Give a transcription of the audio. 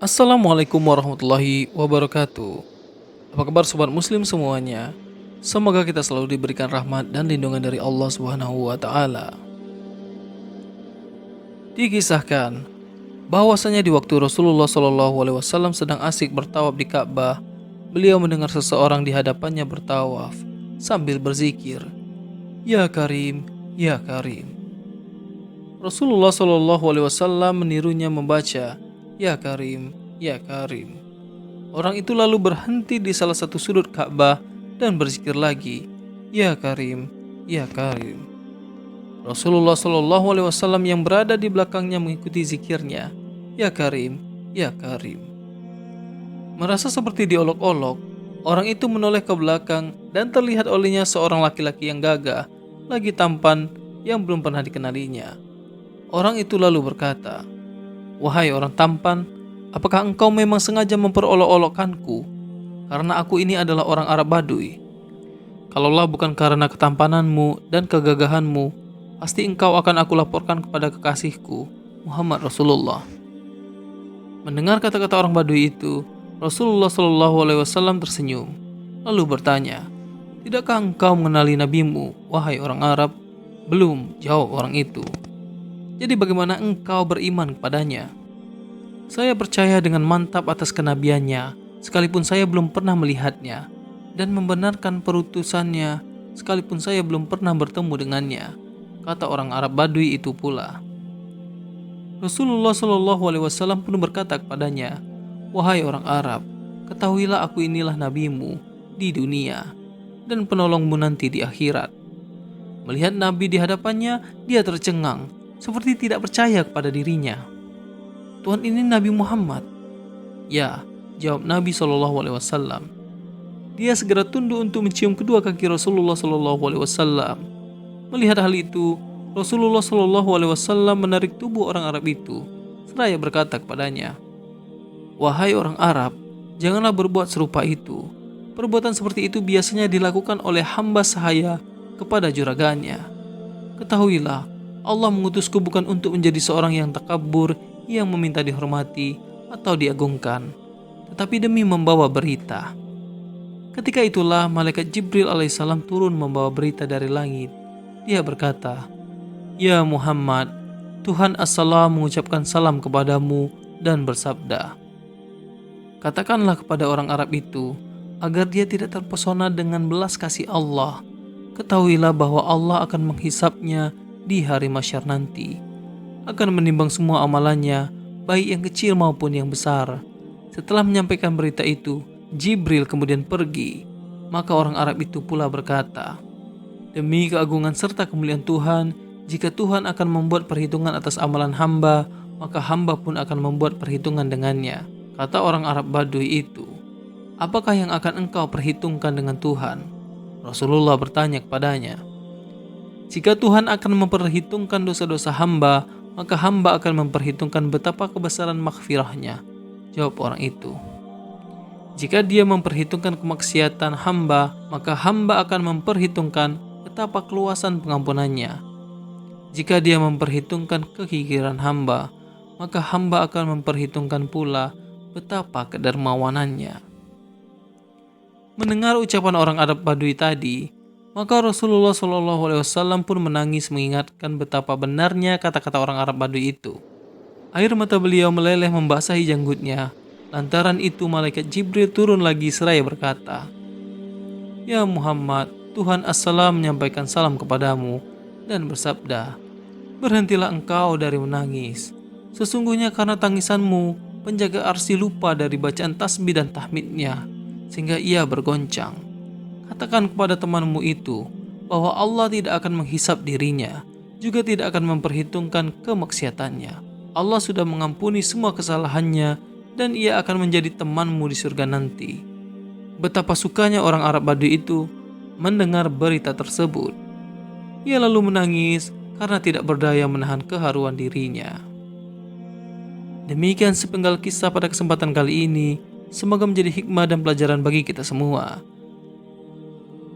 Assalamualaikum warahmatullahi wabarakatuh. Apa kabar sobat muslim semuanya? Semoga kita selalu diberikan rahmat dan lindungan dari Allah Subhanahu wa taala. Dikisahkan bahwasanya di waktu Rasulullah Shallallahu alaihi wasallam sedang asik bertawaf di Ka'bah, beliau mendengar seseorang di hadapannya bertawaf sambil berzikir, "Ya Karim, ya Karim." Rasulullah Shallallahu alaihi wasallam menirunya membaca, "Ya Karim, ya Karim." Orang itu lalu berhenti di salah satu sudut Ka'bah dan berzikir lagi, "Ya Karim, ya Karim." Rasulullah Shallallahu Alaihi Wasallam yang berada di belakangnya mengikuti zikirnya, "Ya Karim, ya Karim." Merasa seperti diolok-olok, orang itu menoleh ke belakang dan terlihat olehnya seorang laki-laki yang gagah, lagi tampan yang belum pernah dikenalinya. Orang itu lalu berkata, "Wahai orang tampan, apakah engkau memang sengaja memperolok-olokkanku? Karena aku ini adalah orang Arab Baduy. Kalaulah bukan karena ketampananmu dan kegagahanmu, pasti engkau akan aku laporkan kepada kekasihku, Muhammad Rasulullah." Mendengar kata-kata orang Baduy itu, Rasulullah Shallallahu Alaihi Wasallam tersenyum, lalu bertanya, Tidakkah engkau mengenali nabimu, wahai orang Arab? Belum, jawab orang itu. Jadi bagaimana engkau beriman kepadanya? Saya percaya dengan mantap atas kenabiannya, sekalipun saya belum pernah melihatnya, dan membenarkan perutusannya, sekalipun saya belum pernah bertemu dengannya, kata orang Arab Badui itu pula. Rasulullah Shallallahu Alaihi Wasallam pun berkata kepadanya, Wahai orang Arab, ketahuilah aku inilah nabimu di dunia dan penolongmu nanti di akhirat. Melihat Nabi di hadapannya, dia tercengang seperti tidak percaya kepada dirinya. Tuhan ini Nabi Muhammad. Ya, jawab Nabi Shallallahu Alaihi Wasallam. Dia segera tunduk untuk mencium kedua kaki Rasulullah Shallallahu Alaihi Wasallam. Melihat hal itu, Rasulullah Shallallahu Alaihi Wasallam menarik tubuh orang Arab itu, seraya berkata kepadanya, Wahai orang Arab, janganlah berbuat serupa itu. Perbuatan seperti itu biasanya dilakukan oleh hamba sahaya kepada juragannya. Ketahuilah, Allah mengutusku bukan untuk menjadi seorang yang takabur, yang meminta dihormati atau diagungkan, tetapi demi membawa berita. Ketika itulah malaikat Jibril alaihissalam turun membawa berita dari langit. Dia berkata, Ya Muhammad, Tuhan Assalam mengucapkan salam kepadamu dan bersabda, Katakanlah kepada orang Arab itu, agar dia tidak terpesona dengan belas kasih Allah. Ketahuilah bahwa Allah akan menghisapnya di hari masyar nanti akan menimbang semua amalannya, baik yang kecil maupun yang besar. Setelah menyampaikan berita itu, Jibril kemudian pergi. Maka orang Arab itu pula berkata, Demi keagungan serta kemuliaan Tuhan, jika Tuhan akan membuat perhitungan atas amalan hamba, maka hamba pun akan membuat perhitungan dengannya. Kata orang Arab Baduy itu, Apakah yang akan engkau perhitungkan dengan Tuhan? Rasulullah bertanya kepadanya, jika Tuhan akan memperhitungkan dosa-dosa hamba, maka hamba akan memperhitungkan betapa kebesaran makfirahnya. Jawab orang itu. Jika dia memperhitungkan kemaksiatan hamba, maka hamba akan memperhitungkan betapa keluasan pengampunannya. Jika dia memperhitungkan kekikiran hamba, maka hamba akan memperhitungkan pula betapa kedermawanannya. Mendengar ucapan orang Arab Badui tadi, maka Rasulullah Shallallahu Alaihi Wasallam pun menangis mengingatkan betapa benarnya kata-kata orang Arab Baduy itu. Air mata beliau meleleh membasahi janggutnya. Lantaran itu malaikat Jibril turun lagi seraya berkata, Ya Muhammad, Tuhan Assalam menyampaikan salam kepadamu dan bersabda, Berhentilah engkau dari menangis. Sesungguhnya karena tangisanmu, penjaga arsi lupa dari bacaan tasbih dan tahmidnya, sehingga ia bergoncang. Katakan kepada temanmu itu bahwa Allah tidak akan menghisap dirinya, juga tidak akan memperhitungkan kemaksiatannya. Allah sudah mengampuni semua kesalahannya dan ia akan menjadi temanmu di surga nanti. Betapa sukanya orang Arab Baduy itu mendengar berita tersebut. Ia lalu menangis karena tidak berdaya menahan keharuan dirinya. Demikian sepenggal kisah pada kesempatan kali ini. Semoga menjadi hikmah dan pelajaran bagi kita semua.